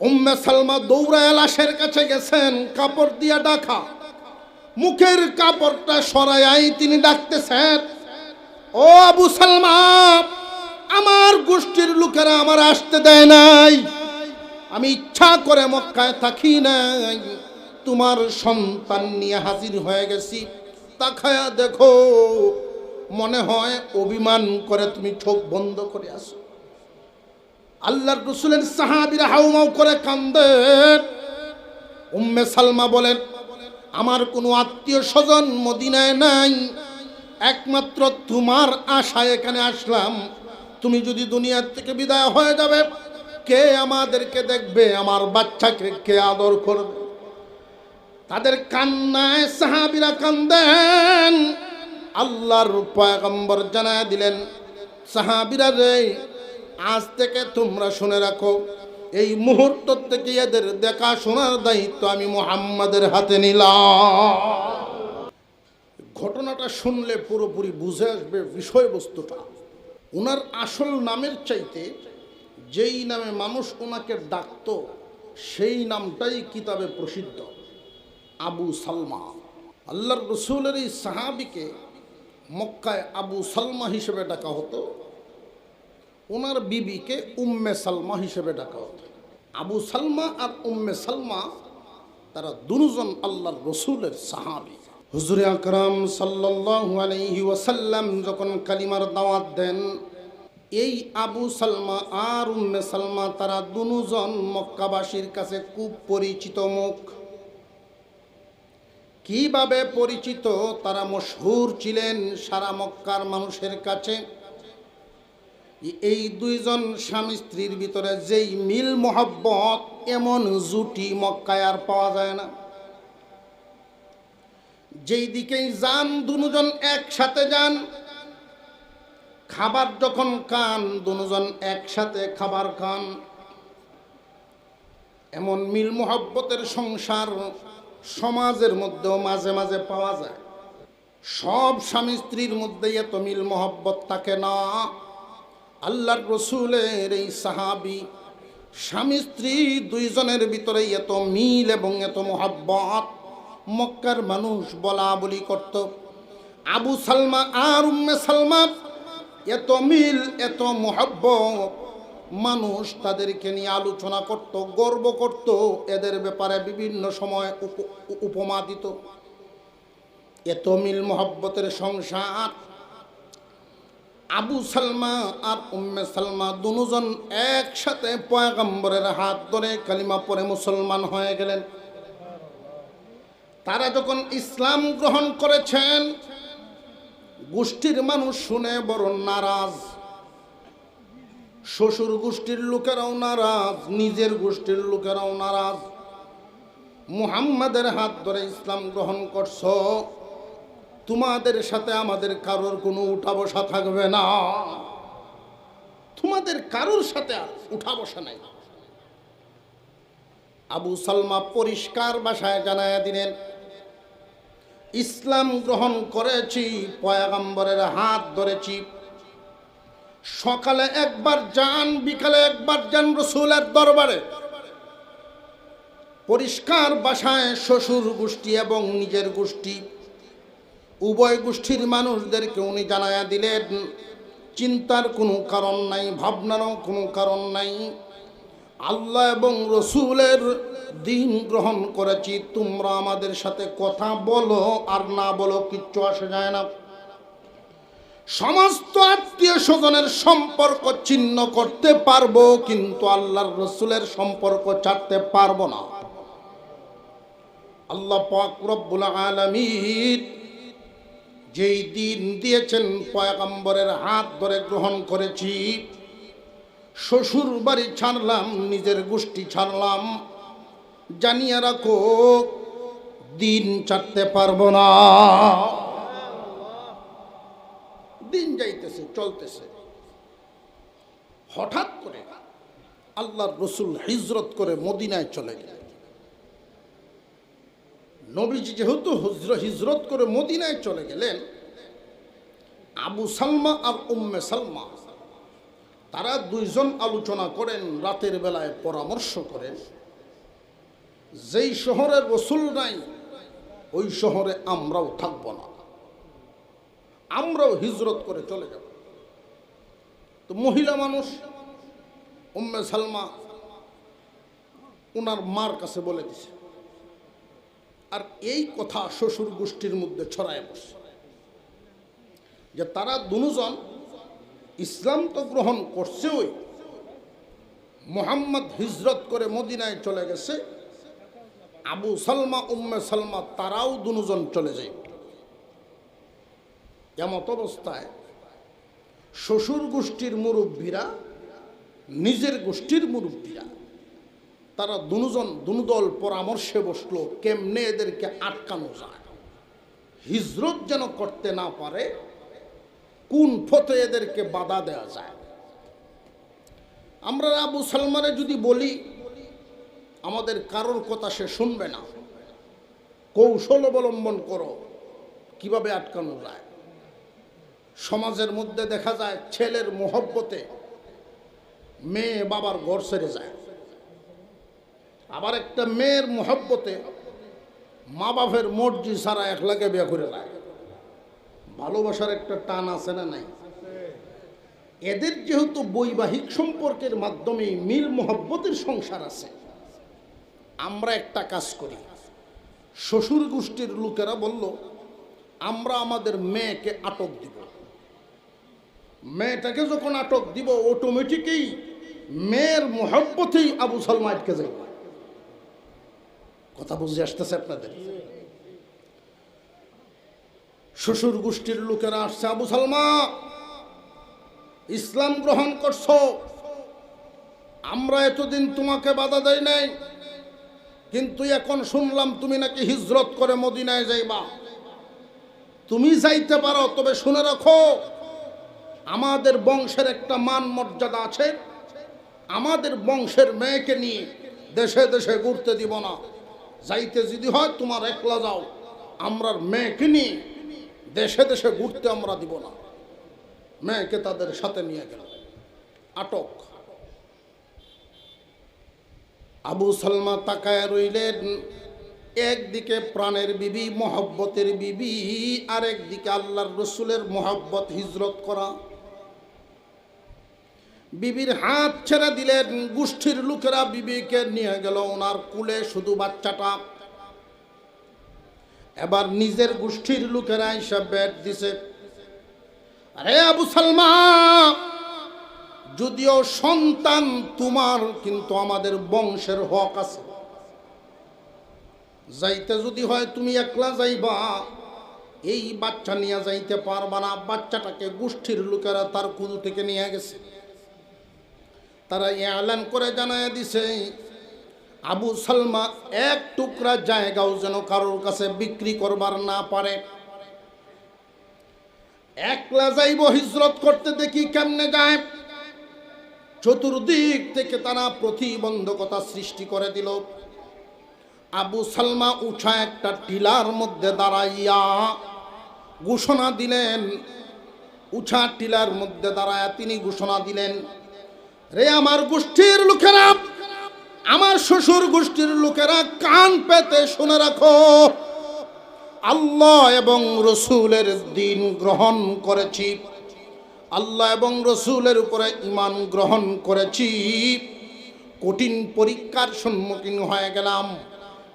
উম্মে সালমা দৌড়ায় লাশের কাছে গেছেন, কাপড় দিয়া ডাকা। মুখের কাপড়টা সরাই তিনি ডাকতেছেন, ও আবু সালমা, আমার গোষ্ঠীর লোকেরা আমার আসতে দেয় নাই। আমি ইচ্ছা করে মক্কায় থাকি নাই। তোমার সন্তান নিয়ে হাজির হয়ে গেছি। তাকায়া দেখো, মনে হয় অভিমান করে তুমি চোখ বন্ধ করে আসো আল্লাহর রসুলের সাহাবিরা হাউমাউ করে কান্দে উম্মে সালমা বলেন, আমার কোনো আত্মীয় স্বজন মদিনায় নাই। একমাত্র তোমার আশায় এখানে আসলাম। তুমি যদি দুনিয়ার থেকে বিদায় হয়ে যাবে, কে আমাদেরকে দেখবে? আমার বাচ্চাকে কে আদর করবে? তাদের কান্নায় সাহাবিরা কান্দেন আল্লাহর পয়গম্বর জানায় দিলেন, সাহাবিরা রে আজ থেকে তোমরা শুনে রাখো, এই মুহূর্ত থেকে এদের দেখাশোনার দায়িত্ব আমি মোহাম্মদের হাতে নিলাম। ঘটনাটা শুনলে পুরোপুরি বুঝে আসবে বিষয়বস্তুটা। ওনার আসল নামের চাইতে যেই নামে মানুষ ওনাকে ডাকতো, সেই নামটাই কিতাবে প্রসিদ্ধ, আবু সালমা। আল্লাহর রসুলের এই সাহাবিকে মক্কায় আবু সালমা হিসেবে ডাকা হতো। ওনার বিবিকে উম্মে সালমা হিসেবে ডাকা হতো। আবু সালমা আর উম্মে সালমা, তারা দুজন আল্লাহর রসুলের সাহাবি। হুজুরে আকরাম ওয়াসাল্লাম যখন কালিমার দাওয়াত দেন, এই আবু সালমা আর উম্মে সালমা তারা দুজন মক্কাবাসীর কাছে খুব পরিচিত মুখ। কীভাবে পরিচিত? তারা মশহুর ছিলেন সারা মক্কার মানুষের কাছে। এই দুইজন স্বামী স্ত্রীর ভিতরে যেই মিল মোহব্বত, এমন জুটি মক্কায় আর পাওয়া যায় না। যেই দিকেই যান, দুজন একসাথে যান। খাবার যখন খান, দুজন একসাথে খাবার খান। এমন মিল মোহব্বতের সংসার সমাজের মধ্যেও মাঝে মাঝে পাওয়া যায়। সব স্বামী স্ত্রীর মধ্যে এত মিল মোহব্বত থাকে না। আল্লাহর রসুলের এই সাহাবি, স্বামী, স্ত্রী দুইজনের ভিতরে এত মিল এবং এত মোহাব্বত। মক্কার মানুষ বলা বলি করত, আবু সালমা আর উম্মে সালমা, এত মিল, এত মোহাব্বত। মানুষ তাদেরকে নিয়ে আলোচনা করত, গর্ব করত, এদের ব্যাপারে বিভিন্ন সময় উপ- উপমা দিত। এত মিল মোহব্বতের সংসার আবু সালমা আর উম্মে সালমা দুজন একসাথে পয়গম্বরের হাত ধরে কালিমা পরে মুসলমান হয়ে গেলেন। তারা যখন ইসলাম গ্রহণ করেছেন, গোষ্ঠীর মানুষ শুনে বড় নারাজ। শ্বশুর গোষ্ঠীর লোকেরাও নারাজ, নিজের গোষ্ঠীর লোকেরাও নারাজ। মুহাম্মাদের হাত ধরে ইসলাম গ্রহণ করছ তোমাদের সাথে আমাদের কারোর কোনো উঠা বসা থাকবে না। তোমাদের কারোর সাথে আর উঠা বসা নাই। আবু সালমা পরিষ্কার বাসায় জানায় দিলেন, ইসলাম গ্রহণ করেছি, পয়াগম্বরের হাত ধরেছি। সকালে একবার যান, বিকালে একবার যান রসুলের দরবারে। পরিষ্কার বাসায় শ্বশুর গোষ্ঠী এবং নিজের গোষ্ঠী উভয় গোষ্ঠীর মানুষদেরকে উনি জানায়া দিলেন, চিন্তার কোনো কারণ নাই, ভাবনারও কোনো কারণ নাই। আল্লাহ এবং রসুলের দিন গ্রহণ করেছি, তোমরা আমাদের সাথে কথা বলো, আর না বলো, কিচ্ছু আসে যায় না। সমস্ত আত্মীয় স্বজনের সম্পর্ক ছিন্ন করতে পারব, কিন্তু আল্লাহর রসুলের সম্পর্ক ছাড়তে পারব না। আল্লাহ পাক রব্বুল আলামিন যেই দিন দিয়েছেন পয়গম্বরের হাত ধরে গ্রহণ করেছি শ্বশুর বাড়ি ছাড়লাম, নিজের গোষ্ঠী ছাড়লাম। জানিয়ে রাখো, দিন ছাড়তে পারব না। দিন যাইতেছে, চলতেছে। হঠাৎ করে আল্লাহর রসুল হিজরত করে মদিনায় চলে গেলেন। নবীজি যেহেতু হুজর হিজরত করে মদিনায় চলে গেলেন, আবু সালমা আর উম্মে সালমা, তারা দুইজন আলোচনা করেন, রাতের বেলায় পরামর্শ করেন, যেই শহরের রসুল নাই, ওই শহরে আমরাও থাকব না। আমরাও হিজরত করে চলে যাব। তো মহিলা মানুষ, উম্মে সালমা ওনার মার কাছে বলে দিছে। আর এই কথা শ্বশুর গোষ্ঠীর মধ্যে ছড়ায় বসে। যে তারা দুজন ইসলাম তো গ্রহণ করছে ওই মোহাম্মদ হিজরত করে মদিনায় চলে গেছে, আবু সালমা, উম্মে সালমা, তারাও দুজন চলে যায়। এমত অবস্থায় শ্বশুর গোষ্ঠীর মুরব্বীরা, নিজের গোষ্ঠীর মুরব্বীরা তারা দুজন, দুদল পরামর্শে বসল, কেমনে এদেরকে আটকানো যায়? হিজরত যেন করতে না পারে, কোন ফতে এদেরকে বাধা দেওয়া যায়? আমরা আবু সালমানে যদি বলি, আমাদের কারোর কথা সে শুনবে না। কৌশল অবলম্বন করো, কীভাবে আটকানো যায়? সমাজের মধ্যে দেখা যায়, ছেলের মোহব্বতে মেয়ে বাবার ঘর ছেড়ে যায়। আবার একটা মেয়ের মোহব্বতে মা বাপের মর্জি সারা একলাকে বিয়ে করে যায় ভালোবাসার একটা টান আছে না নাই? এদের যেহেতু বৈবাহিক সম্পর্কের মাধ্যমে মিল মোহব্বতের সংসার আছে, আমরা একটা কাজ করি। শ্বশুর গোষ্ঠীর লোকেরা বলল, আমরা আমাদের মেয়েকে আটক দিব। মেয়েটাকে যখন আটক দিব অটোমেটিকই মেয়ের মোহব্বতেই আবু সালমা আটকে কথা বুঝে আসতেছে আপনাদের। শ্বশুর গোষ্ঠীর লোকেরা আসছে, আবু সালমা, ইসলাম গ্রহণ করছ। আমরা এতদিন তোমাকে বাধা দেয় নাই, কিন্তু এখন শুনলাম তুমি নাকি হিজরত করে মদিনায় যাইবা। তুমি যাইতে পারো, তবে শুনে রাখো, আমাদের বংশের একটা মান মর্যাদা আছে। আমাদের বংশের মেয়েকে নিয়ে দেশে দেশে ঘুরতে দিব না। যাইতে যদি হয়, তোমার একলা যাও। আমরার মেয়েকে নিয়ে দেশে দেশে ঘুরতে আমরা দিব না। মেয়েকে তাদের সাথে নিয়ে গেল। আটক। আবু সালমা তাকায় রইলেন। একদিকে প্রাণের বিবি, মহব্বতের বিবি আর একদিকে আল্লাহর রসুলের মহব্বত হিজরত করা। বিবির হাত ছেড়ে দিলেন, গোষ্ঠীর লোকেরা বিবিকে নিয়ে গেল ওনার কুলে শুধু বাচ্চাটা। এবার নিজের গোষ্ঠীর লোকেরা এসে ব্যাট দিছে, আরে আবু সালমা, যদিও সন্তান তোমার, কিন্তু আমাদের বংশের হক আছে। যাইতে যদি হয় তুমি একলা যাইবা, এই বাচ্চা নিয়ে যাইতে পারবা না। বাচ্চাটাকে গোষ্ঠীর লোকেরা তার কুদু থেকে নিয়ে গেছে। তারা এলান করে জানায় দিছে, আবু সালমা এক টুকরা জায়গাও যেন কারোর কাছে বিক্রি করবার না পারে। একলা যাইব, হিজরত করতে দেখি কেমনে যায়? চতুর্দিক থেকে তারা প্রতিবন্ধকতা সৃষ্টি করে দিল। আবু সালমা উঠা একটা টিলার মধ্যে দাঁড়াইয়া ঘোষণা দিলেন। উঠা টিলার মধ্যে দাঁড়ায় তিনি ঘোষণা দিলেন রে আমার গোষ্ঠীর লোকেরা, আমার শ্বশুর গোষ্ঠীর লোকেরা কান পেতে শুনে রাখো। আল্লাহ এবং রসুলের দিন গ্রহণ করেছি। আল্লাহ এবং রসুলের উপরে ইমান গ্রহণ করেছি। কঠিন পরীক্ষার সম্মুখীন হয়ে গেলাম।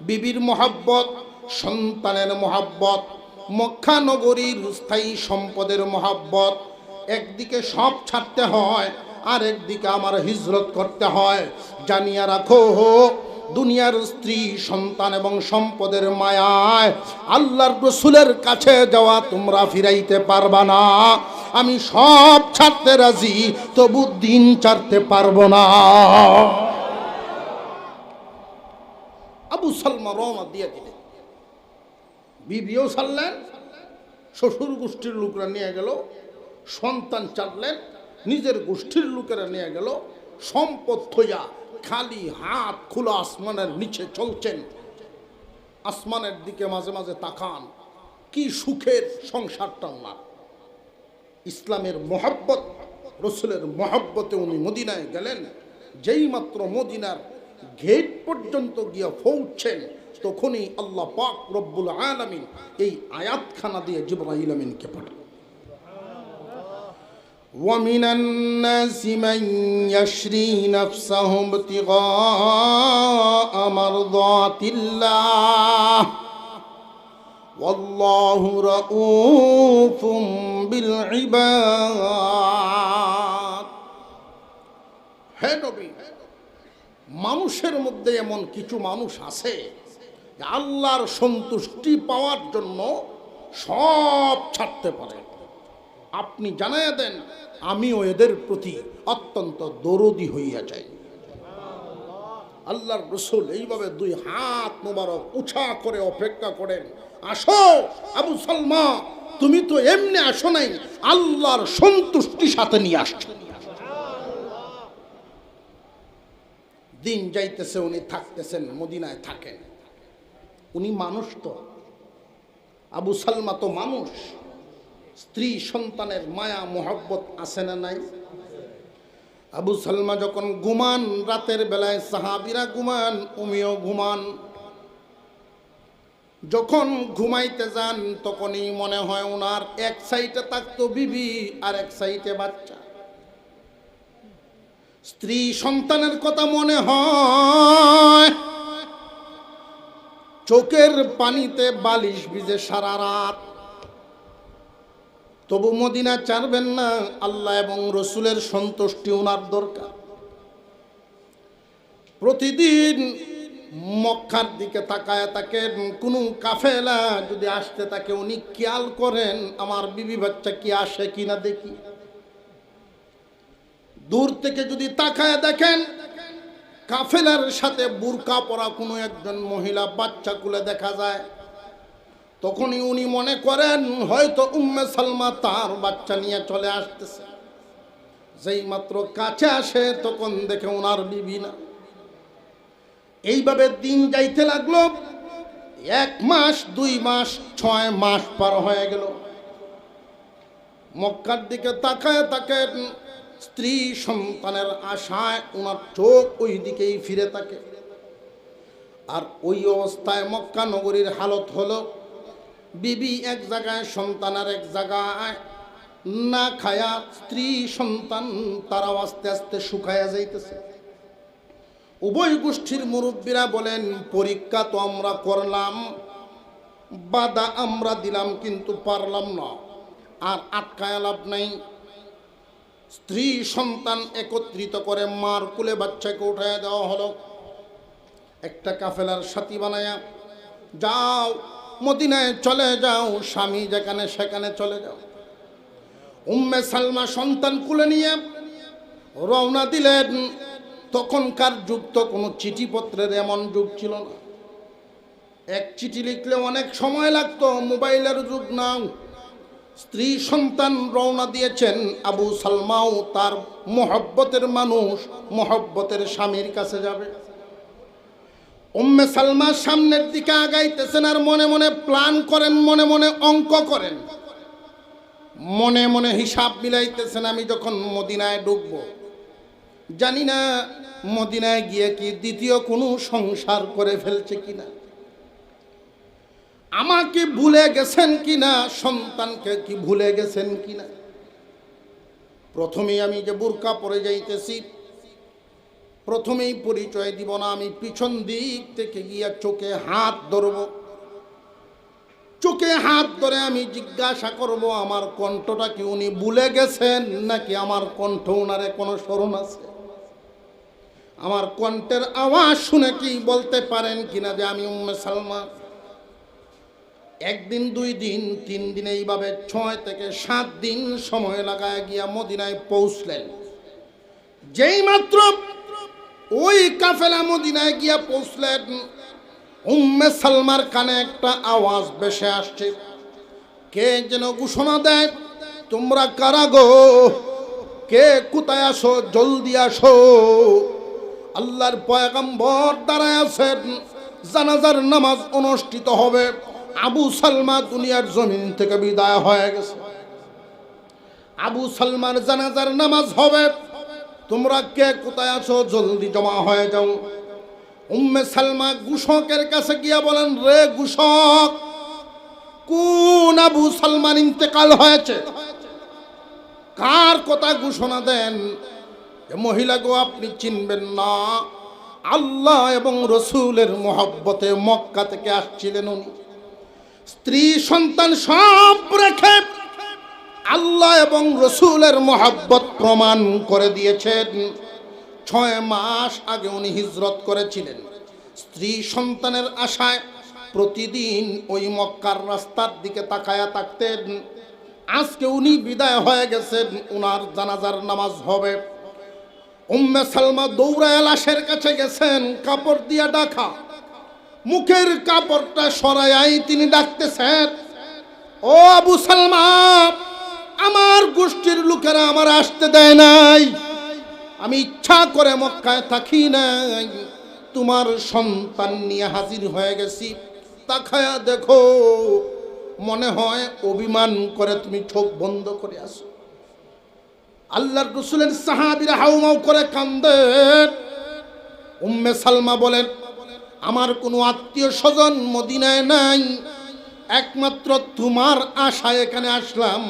বিবির মহাব্বত, সন্তানের মহাব্বত, মক্কা নগরীর স্থায়ী সম্পদের মহাব্বত, একদিকে সব ছাড়তে হয় আর একদিকে আমার হিজরত করতে হয়। জানিয়া রাখো, দুনিয়ার স্ত্রী, সন্তান এবং সম্পদের মায়ায় আল্লাহর রসুলের কাছে যাওয়া তোমরা ফিরাইতে পারবা না। আমি সব ছাড়তে রাজি, তবু দিন ছাড়তে পারব না। আবু সালমা রওনা দিয়ে দিলেন বিবিও সারলেন, শ্বশুর গোষ্ঠীর লোকরা নিয়ে গেল, সন্তান চাটলেন নিজের গোষ্ঠীর লোকেরা নিয়ে গেল, সম্পদ থইয়া খালি হাত খোলা আসমানের নিচে চলছেন। আসমানের দিকে মাঝে মাঝে তাকান, কি সুখের সংসারটা ওনার। ইসলামের মোহাব্বত, রসুলের মহব্বতে উনি মদিনায় গেলেন, যেই মাত্র মদিনার গেট পর্যন্ত গিয়ে পৌঁছেন, তখনই আল্লাহ পাক রব্বুল আলামিন এই আয়াতখানা দিয়ে জিব্রাহিল আমিনকে পাঠান ومن الناس من يشري نفسه ابتغاء مرضات الله والله رؤوف بالعباد হে নবী মানুষের মধ্যে এমন কিছু মানুষ আছে যে আল্লাহর সন্তুষ্টি পাওয়ার জন্য সব ছাড়তে পারে আপনি জানাইয়া দেন, আমিও এদের প্রতি অত্যন্ত দরদি হইয়া যাই। আল্লাহর রসুল এইভাবে দুই হাত মোবারক উঁচা করে অপেক্ষা করেন, আসো, আবু সালমা, তুমি তো এমনি আসো নাই, আল্লাহর সন্তুষ্টি সাথে নিয়ে আসছো। দিন যাইতেছে, উনি থাকতেছেন, মদিনায় থাকেন। উনি মানুষ তো। আবু সালমা তো মানুষ। স্ত্রী সন্তানের মায়া, মোহব্বত আছে না নাই? আবু সালমা যখন ঘুমান, রাতের বেলায় সাহাবিরা ঘুমান, উমিও ঘুমান। যখন ঘুমাইতে যান, তখনই মনে হয় ওনার এক সাইডে থাকতো বিবি আর এক সাইডে বাচ্চা। স্ত্রী সন্তানের কথা মনে হয়, চোখের পানিতে বালিশ ভিজে সারা রাত তবু মদিনা চারবেন না, আল্লাহ এবং রসুলের সন্তুষ্টি ওনার দরকার। প্রতিদিন মক্কার দিকে তাকায় তাকেন কোনো কাফেলা যদি আসতে তাকে উনি খেয়াল করেন, আমার বিবি বাচ্চা কি আসে কিনা দেখি। দূর থেকে যদি তাকায় দেখেন, কাফেলার সাথে বুরকা পরা কোনো একজন মহিলা বাচ্চা কুলে দেখা যায়। তখনই উনি মনে করেন, হয়তো উম্মে সালমা তার বাচ্চা নিয়ে চলে আসতেছে। যেই মাত্র কাছে আসে, তখন দেখে ওনার বিবি না। এইভাবে দিন যাইতে লাগল, এক মাস, দুই মাস, ছয় মাস পার হয়ে গেল। মক্কার দিকে তাকায় তাকে স্ত্রী সন্তানের আশায় ওনার চোখ ওই দিকেই ফিরে থাকে আর ওই অবস্থায় মক্কা নগরীর হালত হলো বিবি এক জায়গায় সন্তান আর এক জায়গায়। না খায়া স্ত্রী সন্তান তারাও আস্তে আস্তে শুকায়া যাইতেছে। উভয় গোষ্ঠীর মুরব্বীরা বলেন, পরীক্ষা তো আমরা করলাম, বাধা আমরা দিলাম, কিন্তু পারলাম না। আর আটকায় লাভ নাই। স্ত্রী সন্তান একত্রিত করে মার কুলে বাচ্চাকে উঠায় দেওয়া হলো। একটা কাফেলার সাথী বানায়া, যাও মদিনায় চলে যাও, স্বামী যেখানে সেখানে চলে যাও। উম্মে সালমা সন্তান কুলে নিয়ে রওনা দিলেন। তখনকার যুগ তো কোনো চিঠিপত্রের এমন যুগ ছিল না। এক চিঠি লিখলে অনেক সময় লাগতো, মোবাইলের যুগ নাও। স্ত্রী সন্তান রওনা দিয়েছেন আবু সালমাও, তার মহব্বতের মানুষ মহব্বতের স্বামীর কাছে যাবে। উম্মে সালমা সামনের দিকে আগাইতেছেন আর মনে মনে প্ল্যান করেন, মনে মনে অঙ্ক করেন। মনে মনে হিসাব মিলাইতেছেন, আমি যখন মদিনায় ঢুকবো জানি না মদিনায় গিয়ে কি দ্বিতীয় কোনো সংসার করে ফেলছে কিনা। আমাকে ভুলে গেছেন কিনা, সন্তানকে কি ভুলে গেছেন কিনা। প্রথমেই আমি যে বোরকা পরে যাইতেছি প্রথমেই পরিচয় দিব না, আমি পিছন দিক থেকে গিয়া চোখে হাত ধরব। চোখে হাত ধরে আমি জিজ্ঞাসা করব, আমার কণ্ঠটা কি উনি ভুলে গেছেন নাকি আমার কণ্ঠ ওনারে কোনো স্মরণ আছে? আমার কণ্ঠের আওয়াজ শুনে কি বলতে পারেন কিনা যে আমি উম্মে সালমা একদিন, দুই দিন, তিন দিন এইভাবে ছয় থেকে সাত দিন সময় লাগায় গিয়া মদিনায় পৌঁছলেন। যেই মাত্র ওই কাফেলা মদিনায় গিয়া পৌঁছলেন। উম্মে সালমার কানে একটা আওয়াজ বেসে আসছে। কে যেন ঘোষণা দেয়, তোমরা কারা গো? কে কোথায় আসো? জলদি আসো। আল্লাহর পয়গম্বর দাঁড়ায় আছেন। জানাজার নামাজ অনুষ্ঠিত হবে। আবু সালমা দুনিয়ার জমিন থেকে বিদায় হয়ে গেছে। আবু সালমান জানাজার নামাজ হবে। তোমরা কে কোথায় আছো? জলদি জমা হয়ে যাও। উম্মে সালমা গুশকের কাছে গিয়া বলেন, রে গুশক কোন আবু সালমান ইন্তেকাল হয়েছে? কার কথা ঘোষণা দেন? মহিলা গো, আপনি চিনবেন না, আল্লাহ এবং রসুলের মোহব্বতে মক্কা থেকে আসছিলেন উনি। স্ত্রী সন্তান সব রেখে আল্লাহ এবং রসুলের মোহাব্বত প্রমাণ করে দিয়েছেন। ছয় মাস আগে উনি হিজরত করেছিলেন। স্ত্রী সন্তানের আশায় প্রতিদিন ওই মক্কার রাস্তার দিকে তাকায়া থাকতেন। আজকে উনি বিদায় হয়ে গেছেন, উনার জানাজার নামাজ হবে। উম্মে সালমা দৌড়ায় লাশের কাছে গেছেন, কাপড় দিয়া ডাকা। মুখের কাপড়টা সরাই তিনি ডাকতেছেন, ও আবু সালমা আমার গোষ্ঠীর লোকেরা আমার আসতে দেয় নাই। আমি ইচ্ছা করে মক্কায় থাকি নাই। তোমার সন্তান নিয়ে হাজির হয়ে গেছি। তাকায়া দেখো, মনে হয় অভিমান করে তুমি চোখ বন্ধ করে আসো আল্লাহর রসুলের সাহাবিরা হাউমাউ করে কান্দেন উম্মে সালমা বলেন, আমার কোনো আত্মীয় স্বজন মদিনায় নাই। একমাত্র তোমার আশায় এখানে আসলাম।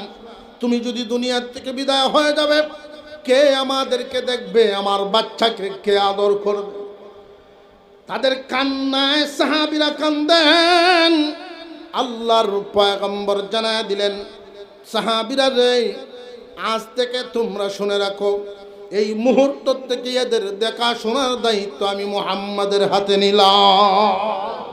তুমি যদি দুনিয়ার থেকে বিদায় হয়ে যাবে, কে আমাদেরকে দেখবে? আমার বাচ্চাকে কে আদর করবে? তাদের কান্নায় সাহাবিরা কান্দেন। আল্লাহর পয়গম্বর জানায় দিলেন, সাহাবিরা রে, আজ থেকে তোমরা শুনে রাখো, এই মুহূর্ত থেকে এদের দেখাশোনার দায়িত্ব আমি মোহাম্মদের হাতে নিলাম।